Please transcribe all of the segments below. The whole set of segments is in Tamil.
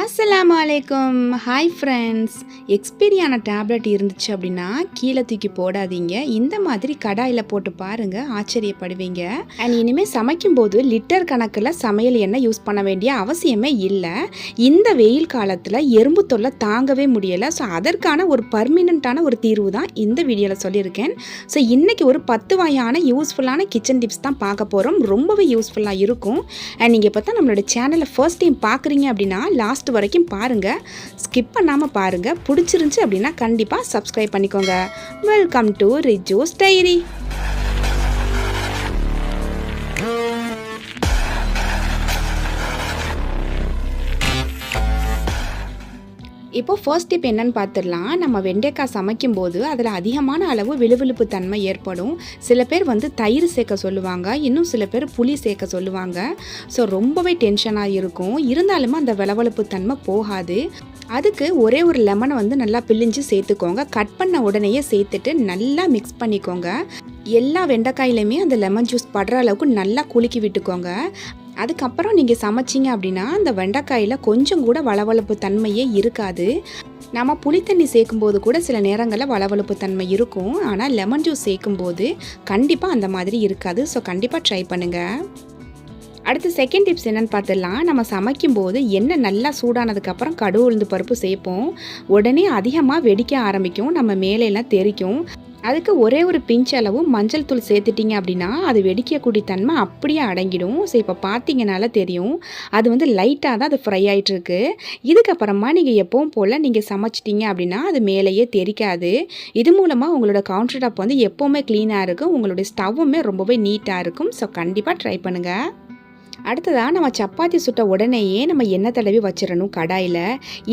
அஸ்லாம் வலைக்கம் ஹாய் ஃப்ரெண்ட்ஸ் எக்ஸ்பீரியான டேப்லெட் இருந்துச்சு அப்படின்னா கீழே தூக்கி போடாதீங்க. இந்த மாதிரி கடாயில் போட்டு பாருங்க ஆச்சரியப்படுவீங்க. அண்ட் இனிமேல் சமைக்கும்போது லிட்டர் கணக்கில் சமையல் எண்ணெய் யூஸ் பண்ண வேண்டிய அவசியமே இல்லை. இந்த வெயில் காலத்தில் எறும்பு தொல்லை தாங்கவே முடியலை. ஸோ அதற்கான ஒரு பர்மனண்ட்டான ஒரு தீர்வு தான் இந்த வீடியோவில் சொல்லியிருக்கேன். ஸோ இன்றைக்கி ஒரு பத்து வகையான யூஸ்ஃபுல்லான கிச்சன் டிப்ஸ் தான் பார்க்க போகிறோம் ரொம்பவே யூஸ்ஃபுல்லாக இருக்கும். அண்ட் நீங்கள் இப்போ தான் நம்மளோட சேனலை ஃபர்ஸ்ட் டைம் பார்க்குறீங்க அப்படின்னா லாஸ்ட் வரைக்கும் பாருங்கள் ஸ்கிப் பண்ணாமல் பாருங்கள் பிடிச்சிருந்துச்சி அப்படின்னா கண்டிப்பாக சப்ஸ்கிரைப் பண்ணிக்கோங்க. வெல்கம் டு ரிஜூஸ் டைரி இப்போ ஃபர்ஸ்ட் டிப் என்னன்னு பார்த்துடலாம் நம்ம வெண்டைக்காய் சமைக்கும்போது அதில் அதிகமான அளவு விழுவிழுப்பு தன்மை ஏற்படும். சில பேர் வந்து தயிர் சேர்க்க சொல்லுவாங்க. இன்னும் சில பேர் புளி சேர்க்க சொல்லுவாங்க. ஸோ ரொம்பவே டென்ஷனாக இருக்கும். இருந்தாலுமே அந்த விளவழுப்பு தன்மை போகாது. அதுக்கு ஒரே ஒரு லெமனை வந்து நல்லா பிழிஞ்சு சேர்த்துக்கோங்க. கட் பண்ண உடனேயே சேர்த்துட்டு நல்லா மிக்ஸ் பண்ணிக்கோங்க. எல்லா வெண்டைக்காயிலையுமே அந்த லெமன் ஜூஸ் படுற அளவுக்கு நல்லா குலுக்கி விட்டுக்கோங்க. அதுக்கப்புறம் நீங்கள் சமைச்சிங்க அப்படின்னா அந்த வெண்டைக்காயில் கொஞ்சம் கூட வளவளப்பு தன்மையே இருக்காது. நம்ம புளித்தண்ணி சேர்க்கும்போது கூட சில நேரங்களில் வளவளப்பு தன்மை இருக்கும். ஆனால் லெமன் ஜூஸ் சேர்க்கும்போது கண்டிப்பாக அந்த மாதிரி இருக்காது. ஸோ கண்டிப்பாக ட்ரை பண்ணுங்கள் அடுத்து செகண்ட் டிப்ஸ் என்னன்னு பார்த்துடலாம். நம்ம சமைக்கும்போது எண்ணெய் நல்லா சூடானதுக்கப்புறம் கடுகு உளுந்து பருப்பு சேர்ப்போம். உடனே அதிகமாக வெடிக்க ஆரம்பிக்கும். நம்ம மேலெல்லாம் தெரிக்கும். அதுக்கு ஒரே ஒரு பிஞ்ச் அளவு மஞ்சள் தூள் சேர்த்துட்டிங்க அப்படின்னா அது வெடிக்கக்கூடிய தன்மை அப்படியே அடங்கிடும். ஸோ இப்போ பார்த்தீங்கனால தெரியும். அது வந்து லைட்டாக தான் அது ஃப்ரை ஆகிட்டுருக்கு இதுக்கப்புறமா நீங்கள் எப்பவும் போல் நீங்கள் சமைச்சிட்டிங்க அப்படின்னா அது மேலேயே தெரிக்காது. இது மூலமாக உங்களோட கவுண்டர் டாப் வந்து எப்போவுமே க்ளீனாக இருக்கும். உங்களுடைய ஸ்டவ்வுமே ரொம்பவே நீட்டாக இருக்கும். ஸோ கண்டிப்பாக ட்ரை பண்ணுங்கள் அடுத்ததாக நம்ம சப்பாத்தி சுட்ட உடனேயே நம்ம எண்ணெய் தடவி வச்சிடணும் கடாயில்.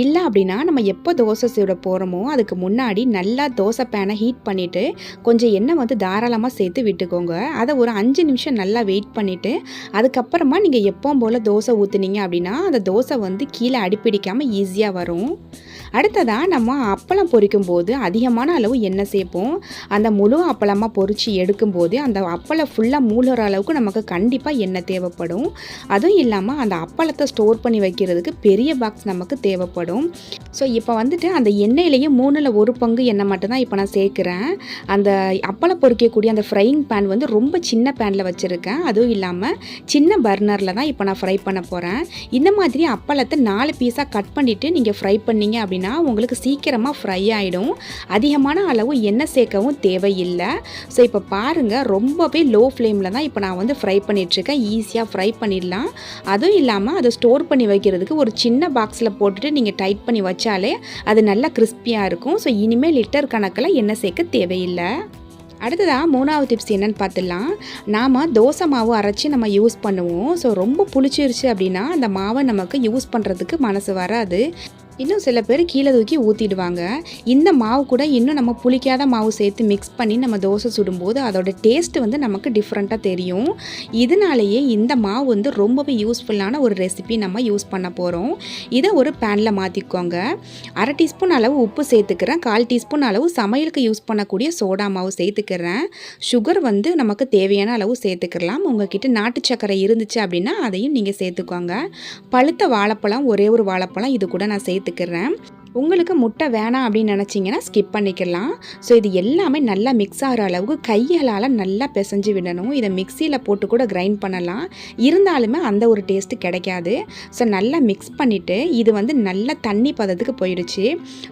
இல்லை அப்படின்னா நம்ம எப்போ தோசை சுட போகிறோமோ அதுக்கு முன்னாடி நல்லா தோசை பேனை ஹீட் பண்ணிவிட்டு கொஞ்சம் எண்ணெய் வந்து தாராளமாக சேர்த்து விட்டுக்கோங்க. அதை ஒரு அஞ்சு நிமிஷம் நல்லா வெயிட் பண்ணிவிட்டு அதுக்கப்புறமா நீங்கள் எப்பவும் போல் தோசை ஊற்றுனீங்க அப்படின்னா அந்த தோசை வந்து கீழே அடிப்பிடிக்காமல் ஈஸியாக வரும். அடுத்ததாக நம்ம அப்பளம் பொரிக்கும் போது அதிகமான அளவு எண்ணெய் சேர்ப்போம். அந்த முழு அப்பளமாக பொறிச்சு எடுக்கும்போது அந்த அப்பளம் ஃபுல்லாக மூழ்கிற அளவுக்கு நமக்கு கண்டிப்பாக எண்ணெய் தேவைப்படும். அதுவும் இல்லாமல் அந்த அப்பளத்தை ஸ்டோர் பண்ணி வைக்கிறதுக்கு பெரிய பாக்ஸ் நமக்கு தேவைப்படும். ஸோ இப்போ வந்துட்டு அந்த எண்ணெயிலேயே மூணில் ஒரு பங்கு எண்ணெய் மட்டும்தான் இப்போ நான் சேர்க்குறேன். அந்த அப்பளம் பொறிக்கக்கூடிய அந்த ஃப்ரையிங் பேன் வந்து ரொம்ப சின்ன பேனில் வச்சுருக்கேன். அதுவும் இல்லாமல் சின்ன பர்னரில் தான் இப்போ நான் ஃப்ரை பண்ண போகிறேன் இந்த மாதிரி அப்பளத்தை நாலு பீஸாக கட் பண்ணிவிட்டு நீங்கள் ஃப்ரை பண்ணீங்க அப்படின்னா உங்களுக்கு சீக்கிரமாக ஃப்ரை ஆகிடும் அதிகமான அளவு எண்ணெய் சேர்க்கவும் தேவையில்லை. ஸோ இப்போ பாருங்கள் ரொம்பவே லோ ஃப்ளேமில் தான் இப்போ நான் வந்து ஃப்ரை பண்ணிகிட்ருக்கேன் ஈஸியாக ஃப்ரை பண்ணிடலாம். அதுவும் இல்லாமல் அதை ஸ்டோர் பண்ணி வைக்கிறதுக்கு ஒரு சின்ன பாக்ஸில் போட்டுட்டு நீங்கள் டைட் பண்ணி வச்சாலே அது நல்லா கிறிஸ்பியாக இருக்கும். ஸோ இனிமேல் லிட்டர் கணக்கில் எண்ணெய் சேர்க்க தேவையில்லை. அடுத்ததாக மூணாவது டிப்ஸ் என்னென்னு பார்த்துடலாம். நாம் தோசை மாவு அரைச்சி நம்ம யூஸ் பண்ணுவோம். ஸோ ரொம்ப புளிச்சிருச்சு அப்படின்னா அந்த மாவை நமக்கு யூஸ் பண்ணுறதுக்கு மனசு வராது. இன்னும் சில பேர் கீழே தூக்கி ஊற்றிடுவாங்க இந்த மாவு கூட இன்னும் நம்ம புளிக்காத மாவு சேர்த்து மிக்ஸ் பண்ணி நம்ம தோசை சுடும்போது அதோட டேஸ்ட் வந்து நமக்கு டிஃப்ரெண்ட்டாக தெரியும். இதனாலேயே இந்த மாவு வந்து ரொம்பவே யூஸ்ஃபுல்லான ஒரு ரெசிபி நம்ம யூஸ் பண்ண போகிறோம் இதை ஒரு பேனில் மாற்றிக்கோங்க அரை டீஸ்பூன் அளவு உப்பு சேர்த்துக்கிறேன். கால் டீஸ்பூன் அளவு சமையலுக்கு யூஸ் பண்ணக்கூடிய சோடா மாவு சேர்த்துக்கிறேன். சுகர் வந்து நமக்கு தேவையான அளவு சேர்த்துக்கலாம். உங்ககிட்ட நாட்டு சர்க்கரை இருந்துச்சு அப்படின்னா அதையும் நீங்கள் சேர்த்துக்கோங்க. பழுத்த வாழைப்பழம் ஒரே ஒரு வாழைப்பழம் இது கூட நான் சேர்த்து சேர்த்துக்கிறேன் உங்களுக்கு முட்டை வேணாம் அப்படின்னு நினச்சிங்கன்னா ஸ்கிப் பண்ணிக்கலாம். ஸோ இது எல்லாமே நல்லா மிக்ஸ் ஆகிற அளவுக்கு கையால் நல்லா பிசைஞ்சு விடணும். இதை மிக்சியில் போட்டு கூட கிரைண்ட் பண்ணலாம். இருந்தாலுமே அந்த ஒரு டேஸ்ட்டு கிடைக்காது. ஸோ நல்லா மிக்ஸ் பண்ணிவிட்டு இது வந்து நல்லா தண்ணி பதத்துக்கு போயிடுச்சு.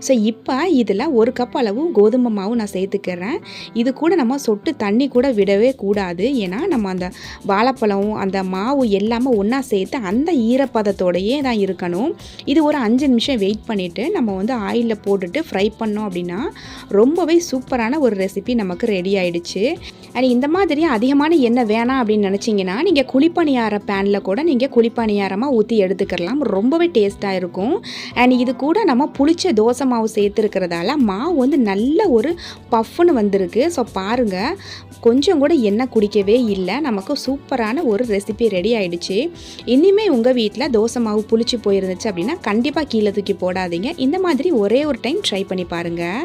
ஸோ இப்போ இதில் ஒரு கப் அளவு கோதுமை மாவு நான் சேர்த்துக்கிறேன். இது கூட நம்ம சொட்டு தண்ணி கூட விடவே கூடாது. ஏன்னா நம்ம அந்த வாழைப்பழம் அந்த மாவு எல்லாமே ஒன்றா சேர்த்து அந்த ஈரப்பதத்தோடையே தான் இருக்கணும். இது ஒரு அஞ்சு நிமிஷம் வெயிட் பண்ணிவிட்டு நம்ம வந்து ஆயிலில் போட்டுட்டு ஃப்ரை பண்ணோம் அப்படின்னா ரொம்பவே சூப்பரான ஒரு ரெசிபி நமக்கு ரெடி ஆயிடுச்சு. அண்ட் இந்த மாதிரி அதிகமான எண்ணெய் வேணாம் அப்படின்னு நினச்சிங்கன்னா நீங்கள் குழிப்பணியார பேனில் கூட நீங்கள் குழிப்பணியாரமாக ஊற்றி எடுத்துக்கலாம். ரொம்பவே டேஸ்ட்டாக இருக்கும். அண்ட் இது கூட நம்ம புளிச்ச தோசை மாவு சேர்த்துருக்கிறதால மாவு வந்து நல்ல ஒரு பஃப்னு வந்திருக்கு. ஸோ பாருங்கள் கொஞ்சம் கூட எண்ணெய் குடிக்கவே இல்லை. நமக்கு சூப்பரான ஒரு ரெசிபி ரெடி ஆயிடுச்சு. இனிமே உங்கள் வீட்டில் தோசை மாவு புளிச்சு போயிருந்துச்சு அப்படின்னா கண்டிப்பாக கீழே தூக்கி போடாதீங்க. இந்த மாதிரி ஒரே ஒரு டைம் ட்ரை பண்ணி பாருங்கள்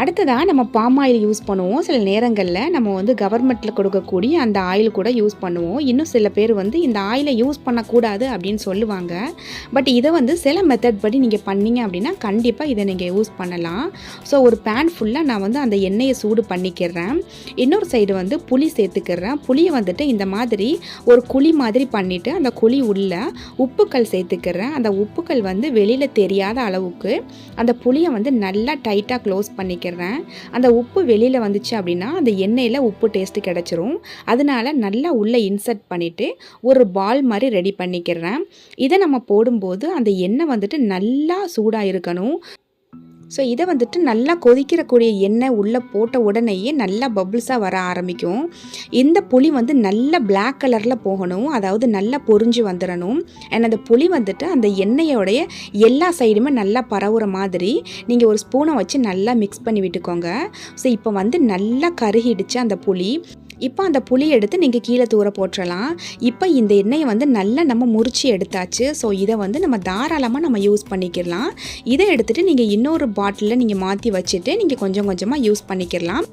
அடுத்ததாக நம்ம பாம் ஆயில் யூஸ் பண்ணுவோம். சில நேரங்களில் நம்ம வந்து கவர்மெண்ட்டில் கொடுக்கக்கூடிய அந்த ஆயில் கூட யூஸ் பண்ணுவோம். இன்னும் சில பேர் வந்து இந்த ஆயிலை யூஸ் பண்ணக்கூடாது அப்படின்னு சொல்லுவாங்க. பட் இதை வந்து சில மெத்தட் படி நீங்கள் பண்ணீங்க அப்படின்னா கண்டிப்பாக இதை நீங்கள் யூஸ் பண்ணலாம். ஸோ ஒரு பேன் ஃபுல்லாக நான் வந்து அந்த எண்ணெயை சூடு பண்ணிக்கிறேன். இன்னொரு சைடு வந்து புளி சேர்த்துக்கிறேன். புளியை வந்துட்டு இந்த மாதிரி ஒரு குழி மாதிரி பண்ணிவிட்டு அந்த குழி உள்ள உப்புக்கள் சேர்த்துக்கிறேன். அந்த உப்புக்கள் வந்து வெளியில் தெரியாத அளவுக்கு அந்த புளியை வந்து நல்லா டைட்டாக க்ளோஸ் பண்ணிக்கிறேன். அந்த உப்பு வெளியில் வந்துச்சு அப்படின்னா அந்த எண்ணெயில் உப்பு டேஸ்ட்டு கிடச்சிரும். அதனால நல்லா உள்ளே இன்சர்ட் பண்ணிவிட்டு ஒரு பால் மாதிரி ரெடி பண்ணிக்கிறேன். இதை நம்ம போடும்போது அந்த எண்ணெய் வந்துட்டு நல்லா சூடாக இருக்கணும் ஸோ இதை வந்துட்டு நல்லா கொதிக்கிறக்கூடிய எண்ணெய் உள்ளே போட்ட உடனேயே நல்லா பபுள்ஸாக வர ஆரம்பிக்கும். இந்த புளி வந்து நல்ல பிளாக் கலரில் போகணும். அதாவது நல்லா பொரிஞ்சு வந்துடணும் அண்ட் அந்த புளி வந்துட்டு அந்த எண்ணெயோடைய எல்லா சைடுமே நல்லா பரவுற மாதிரி நீங்கள் ஒரு ஸ்பூனை வச்சு நல்லா மிக்ஸ் பண்ணி விட்டுக்கோங்க. ஸோ இப்போ வந்து நல்லா கருகிடுச்சு அந்த புளி. இப்போ அந்த புளி எடுத்து நீங்கள் கீழே தூர போட்டுறலாம். இப்போ இந்த எண்ணெயை வந்து நல்லா நம்ம முறிச்சு எடுத்தாச்சு. ஸோ இதை வந்து நம்ம தாராளமாக நம்ம யூஸ் பண்ணிக்கிடலாம். இதை எடுத்துகிட்டு நீங்கள் இன்னொரு பாட்டிலில் நீங்கள் மாற்றி வச்சுட்டு நீங்கள் கொஞ்சம் கொஞ்சமாக யூஸ் பண்ணிக்கிடலாம்.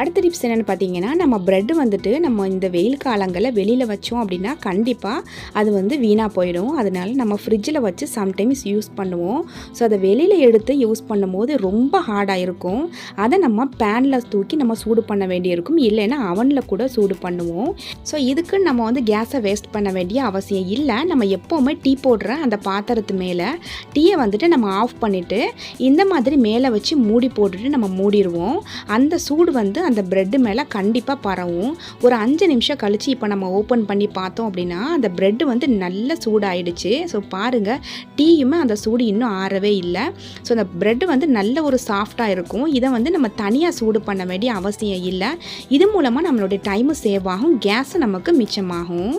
அடுத்த டிப்ஸ் என்னென்னு பார்த்தீங்கன்னா நம்ம ப்ரெட் வந்துட்டு நம்ம இந்த வெயில் காலங்களில் வெளியில் வச்சோம் அப்படின்னா கண்டிப்பாக அது வந்து வீணாக போயிடும். அதனால நம்ம ஃப்ரிட்ஜில் வச்சு சம்டைம்ஸ் யூஸ் பண்ணுவோம். ஸோ அதை வெளியில் எடுத்து யூஸ் பண்ணும்போது ரொம்ப ஹார்டாக இருக்கும் அதை நம்ம பேனில் தூக்கி நம்ம சூடு பண்ண வேண்டியிருக்கும். இல்லைன்னா அவனில் கூட சூடு பண்ணுவோம். ஸோ இதுக்கு நம்ம வந்து கேஸை வேஸ்ட் பண்ண வேண்டிய அவசியம் இல்லை. நம்ம எப்போவுமே டீ போடுற அந்த பாத்திரத்து மேலே டீயை வந்துட்டு நம்ம ஆஃப் பண்ணிவிட்டு இந்த மாதிரி மேலே வச்சு மூடி போட்டுட்டு நம்ம மூடிடுவோம். அந்த சூடு வந்து அந்த ப்ரெட்டு மேலே கண்டிப்பாக பரவும். ஒரு அஞ்சு நிமிஷம் கழித்து இப்போ நம்ம ஓப்பன் பண்ணி பார்த்தோம் அப்படின்னா அந்த ப்ரெட்டு வந்து நல்ல சூடாயிடுச்சு. ஸோ பாருங்கள் டீயுமே அந்த சூடு இன்னும் ஆறவே இல்லை. ஸோ அந்த ப்ரெட்டு வந்து நல்ல ஒரு சாஃப்டாக இருக்கும். இதை வந்து நம்ம தனியாக சூடு பண்ண வேண்டிய அவசியம் இல்லை. இது மூலமாக நம்மளுடைய டைமு சேவ் ஆகும். கேஸும் நமக்கு மிச்சமாகும்.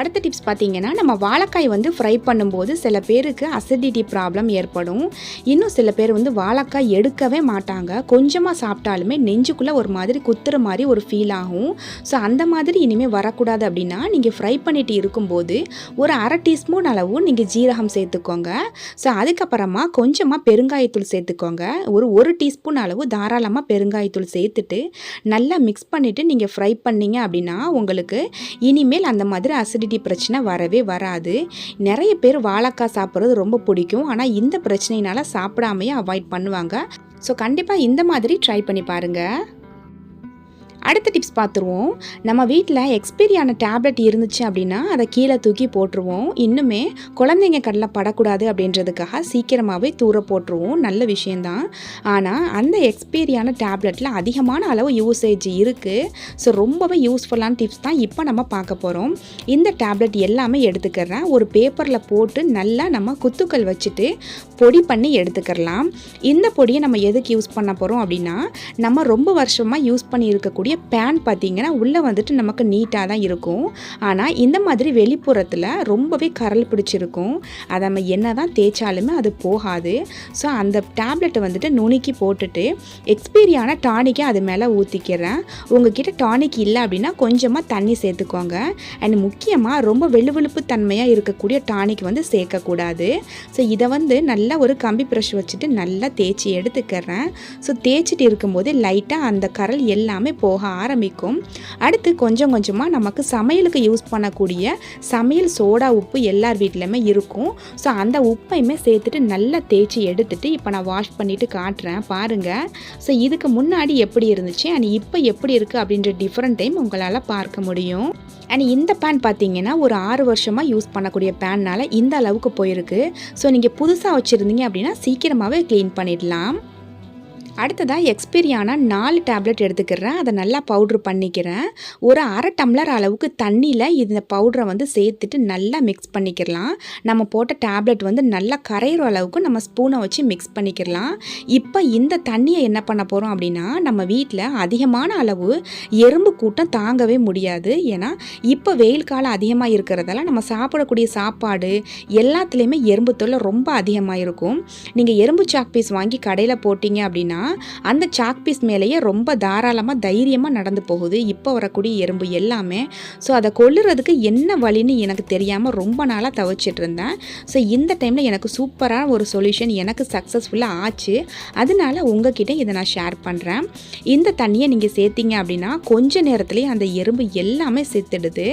அடுத்த டிப்ஸ் பார்த்தீங்கன்னா நம்ம வாழைக்காய் வந்து ஃப்ரை பண்ணும்போது சில பேருக்கு அசிடிட்டி ப்ராப்ளம் ஏற்படும். இன்னும் சில பேர் வந்து வாழைக்காய் எடுக்கவே மாட்டாங்க. கொஞ்சமாக சாப்பிட்டாலுமே நெஞ்சுக்குள்ளே ஒரு மாதிரி குத்துற மாதிரி ஒரு ஃபீல் ஆகும். ஸோ அந்த மாதிரி இனிமேல் வரக்கூடாது அப்படின்னா நீங்கள் ஃப்ரை பண்ணிட்டு இருக்கும்போது ஒரு அரை டீஸ்பூன் அளவு நீங்கள் ஜீரகம் சேர்த்துக்கோங்க. ஸோ அதுக்கப்புறமா கொஞ்சமாக பெருங்காயத்தூள் சேர்த்துக்கோங்க. ஒரு ஒரு டீஸ்பூன் அளவு தாராளமாக பெருங்காயத்தூள் சேர்த்துட்டு நல்லா மிக்ஸ் பண்ணிவிட்டு நீங்கள் ஃப்ரை பண்ணீங்க அப்படின்னா உங்களுக்கு இனிமேல் அந்த மாதிரி அசிடிட்டி பிரச்சனை வரவே வராது. நிறைய பேர் வாழைக்காய் சாப்பிட்றது ரொம்ப பிடிக்கும். ஆனால் இந்த பிரச்சனையினால சாப்பிடாமையே அவாய்ட் பண்ணுவாங்க. ஸோ கண்டிப்பாக இந்த மாதிரி ட்ரை பண்ணி பாருங்கள் அடுத்த டிப்ஸ் பார்த்துருவோம். நம்ம வீட்டில் எக்ஸ்பீரியான டேப்லெட் இருந்துச்சு அப்படின்னா அதை கீழே தூக்கி போட்டுருவோம். இன்னுமே குழந்தைங்க கடலில் படக்கூடாது அப்படின்றதுக்காக சீக்கிரமாகவே தூர போட்டுருவோம். நல்ல விஷயந்தான் ஆனால் அந்த எக்ஸ்பீரியான டேப்லெட்டில் அதிகமான அளவு யூசேஜ் இருக்குது ஸோ ரொம்பவே யூஸ்ஃபுல்லான டிப்ஸ் தான் இப்போ நம்ம பார்க்க போகிறோம் இந்த டேப்லெட் எல்லாமே எடுத்துக்கிறேன். ஒரு பேப்பரில் போட்டு நல்லா நம்ம குத்துக்கள் வச்சுட்டு பொடி பண்ணி எடுத்துக்கிறலாம். இந்த பொடியை நம்ம எதுக்கு யூஸ் பண்ண போகிறோம் அப்படின்னா நம்ம ரொம்ப வருஷமாக யூஸ் பண்ணி இருக்கக்கூடிய பேன் பார்த்தீங்கன்னா உள்ளே வந்துட்டு நமக்கு நீட்டாக தான் இருக்கும். ஆனால் இந்த மாதிரி வெளிப்புறத்தில் ரொம்பவே கரல் பிடிச்சிருக்கும். அதை நம்ம என்ன தான் தேய்ச்சாலுமே அது போகாது. ஸோ அந்த டேப்லெட்டை வந்துட்டு நுணுக்கி போட்டுட்டு எக்ஸ்பீரியான டானிக்கை அது மேலே ஊற்றிக்கிறேன் உங்ககிட்ட டானிக் இல்லை அப்படின்னா கொஞ்சமாக தண்ணி சேர்த்துக்கோங்க. அண்ட் முக்கியமாக ரொம்ப வெளுவெளுப்பு தன்மையாக இருக்கக்கூடிய டானிக் வந்து சேர்க்கக்கூடாது. ஸோ இதை வந்து நல்லா ஒரு கம்பி ப்ரஷ் வச்சுட்டு நல்லா தேய்ச்சி எடுத்துக்கிறேன். ஸோ தேய்ச்சிட்டு இருக்கும்போது லைட்டாக அந்த கரல் எல்லாமே போக ஆரம்பிக்கும். அடுத்து கொஞ்சம் கொஞ்சமாக நமக்கு சமையலுக்கு யூஸ் பண்ணக்கூடிய சமையல் சோடா உப்பு எல்லார் வீட்லையுமே இருக்கும். ஸோ அந்த உப்பையுமே சேர்த்துட்டு நல்லா தேய்ச்சி எடுத்துட்டு இப்போ நான் வாஷ் பண்ணிவிட்டு காட்டுறேன். பாருங்கள் ஸோ இதுக்கு முன்னாடி எப்படி இருந்துச்சு? அண்ட் இப்போ எப்படி இருக்குது அப்படின்ற டிஃப்ரெண்ட் டைம் உங்களால் பார்க்க முடியும். அண்ட் இந்த பேன் பார்த்தீங்கன்னா ஒரு ஆறு வருஷமாக யூஸ் பண்ணக்கூடிய பேன்னால் இந்த அளவுக்கு போயிருக்கு. ஸோ நீங்கள் புதுசாக வச்சுருந்தீங்க அப்படின்னா சீக்கிரமாகவே க்ளீன் பண்ணிடலாம். அடுத்ததாக எக்ஸ்பீரியானா நாலு டேப்லெட் எடுத்துக்கிறேன். அதை நல்லா பவுட்ரு பண்ணிக்கிறேன். ஒரு அரை டம்ளர் அளவுக்கு தண்ணியில் இந்த பவுட்ரை வந்து சேர்த்துட்டு நல்லா மிக்ஸ் பண்ணிக்கிறலாம் நம்ம போட்ட டேப்லெட் வந்து நல்லா கரையிற அளவுக்கு நம்ம ஸ்பூனை வச்சு மிக்ஸ் பண்ணிக்கிறலாம் இப்போ இந்த தண்ணியை என்ன பண்ண போகிறோம் அப்படின்னா நம்ம வீட்டில் அதிகமான அளவு எறும்பு கூட்டம் தாங்கவே முடியாது. ஏன்னா இப்போ வெயில் காலம் அதிகமாக இருக்கிறதால நம்ம சாப்பிடக்கூடிய சாப்பாடு எல்லாத்துலேயுமே எறும்பு தொல்லை ரொம்ப அதிகமாக இருக்கும் நீங்கள் எறும்பு சாக் பீஸ் வாங்கி கடையில் போட்டிங்க அப்படின்னா அப்படின்னா அந்த சாக் பீஸ் மேலேயே ரொம்ப தாராளமாக தைரியமாக நடந்து போகுது. இப்போ வரக்கூடிய எறும்பு எல்லாமே. ஸோ அதை கொல்லுறதுக்கு என்ன வழின்னு எனக்கு தெரியாமல் ரொம்ப நாளாக தவிச்சிட்டு இருந்தேன். ஸோ இந்த டைமில் எனக்கு சூப்பரான ஒரு சொல்யூஷன் எனக்கு சக்ஸஸ்ஃபுல்லாக ஆச்சு. அதனால உங்ககிட்ட இதை நான் ஷேர் பண்ணுறேன் இந்த தண்ணியை நீங்கள் சேர்த்தீங்க அப்படின்னா கொஞ்ச நேரத்துலேயே அந்த எறும்பு எல்லாமே செத்துடுது.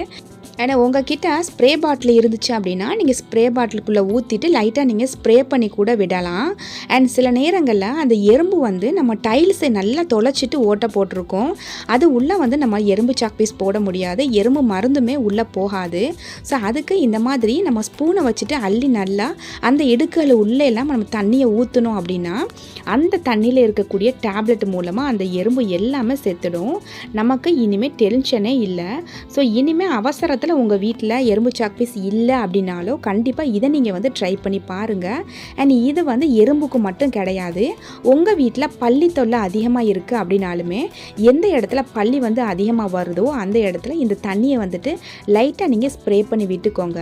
ஏன்னா உங்ககிட்ட ஸ்ப்ரே பாட்டில் இருந்துச்சு அப்படின்னா நீங்கள் ஸ்ப்ரே பாட்டிலுக்குள்ளே ஊற்றிட்டு லைட்டாக நீங்கள் ஸ்ப்ரே பண்ணி கூட விடலாம். அண்ட் சில நேரங்களில் அந்த எறும்பு வந்து நம்ம டைல்ஸை நல்லா தொலைச்சிட்டு ஓட்ட போட்டிருக்கோம். அது உள்ளே வந்து நம்ம எறும்பு சாக் பீஸ் போட முடியாது. எறும்பு மருந்துமே உள்ளே போகாது. ஸோ அதுக்கு இந்த மாதிரி நம்ம ஸ்பூனை வச்சுட்டு அள்ளி நல்லா அந்த இடுக்கல் உள்ளே எல்லாம் நம்ம தண்ணியை ஊற்றணும் அப்படின்னா அந்த தண்ணியில் இருக்கக்கூடிய டேப்லெட் மூலமாக அந்த எறும்பு எல்லாமே செத்துடும். நமக்கு இனிமேல் டென்ஷனே இல்லை. ஸோ இனிமேல் அவசரத்தில் உங்கள் வீட்டில் எறும்பு சாக்பீஸ் இல்லை அப்படின்னாலும் கண்டிப்பாக இதை நீங்கள் வந்து ட்ரை பண்ணி பாருங்கள் அண்ட் இது வந்து எறும்புக்கு மட்டும் கிடையாது. உங்கள் வீட்டில் பள்ளி தொல்லை அதிகமாக இருக்குது அப்படின்னாலுமே எந்த இடத்துல பள்ளி வந்து அதிகமாக வருதோ அந்த இடத்துல இந்த தண்ணியை வந்துட்டு லைட்டாக நீங்கள் ஸ்ப்ரே பண்ணி விட்டுக்கோங்க.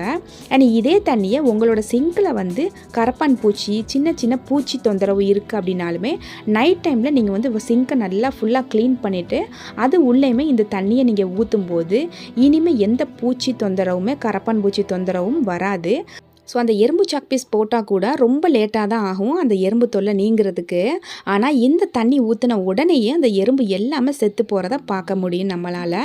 அண்ட் இதே தண்ணியை உங்களோட சிங்கில் வந்து கரப்பான் பூச்சி சின்ன சின்ன பூச்சி தொந்தரவு இருக்குது அப்படின்னாலுமே நைட் டைமில் நீங்கள் வந்து சிங்கை நல்லா ஃபுல்லாக க்ளீன் பண்ணிவிட்டு அது உள்ளேயுமே இந்த தண்ணியை நீங்கள் ஊற்றும் போது இனிமேல் எந்த பூச்சி பூச்சி தொந்தரவுமே கரப்பான் பூச்சி தொந்தரவும் வராது. ஸோ அந்த எறும்பு சாக் பீஸ் போட்டால் கூட ரொம்ப லேட்டாக தான் ஆகும் அந்த எறும்பு தொல்லை நீங்கிறதுக்கு. ஆனால் இந்த தண்ணி ஊற்றின உடனேயே அந்த எறும்பு எல்லாமே செத்து போகிறத பார்க்க முடியும் நம்மளால்.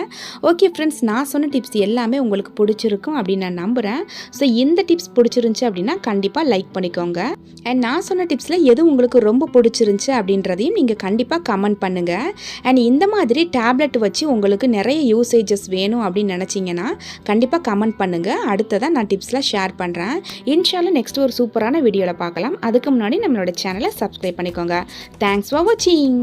ஓகே ஃப்ரெண்ட்ஸ் நான் சொன்ன டிப்ஸ் எல்லாமே உங்களுக்கு பிடிச்சிருக்கும் அப்படின்னு நான் நம்புகிறேன் ஸோ இந்த டிப்ஸ் பிடிச்சிருந்துச்சி அப்படின்னா கண்டிப்பாக லைக் பண்ணிக்கோங்க. அண்ட் நான் சொன்ன டிப்ஸில் எது உங்களுக்கு ரொம்ப பிடிச்சிருந்துச்சி அப்படின்றதையும் நீங்கள் கண்டிப்பாக கமெண்ட் பண்ணுங்கள் அண்ட் இந்த மாதிரி டேப்லெட் வச்சு உங்களுக்கு நிறைய யூசேஜஸ் வேணும் அப்படின்னு நினச்சிங்கன்னா கண்டிப்பாக கமெண்ட் பண்ணுங்கள் அடுத்ததாக நான் டிப்ஸில் ஷேர் பண்ணுறேன் இன்ஷால்லா நெக்ஸ்ட் ஒரு சூப்பரான வீடியோவில் பார்க்கலாம். அதுக்கு முன்னாடி நம்மளோட சேனலை சப்ஸ்கிரைப் பண்ணிக்கோங்க. தேங்க்ஸ் ஃபார் வாட்சிங்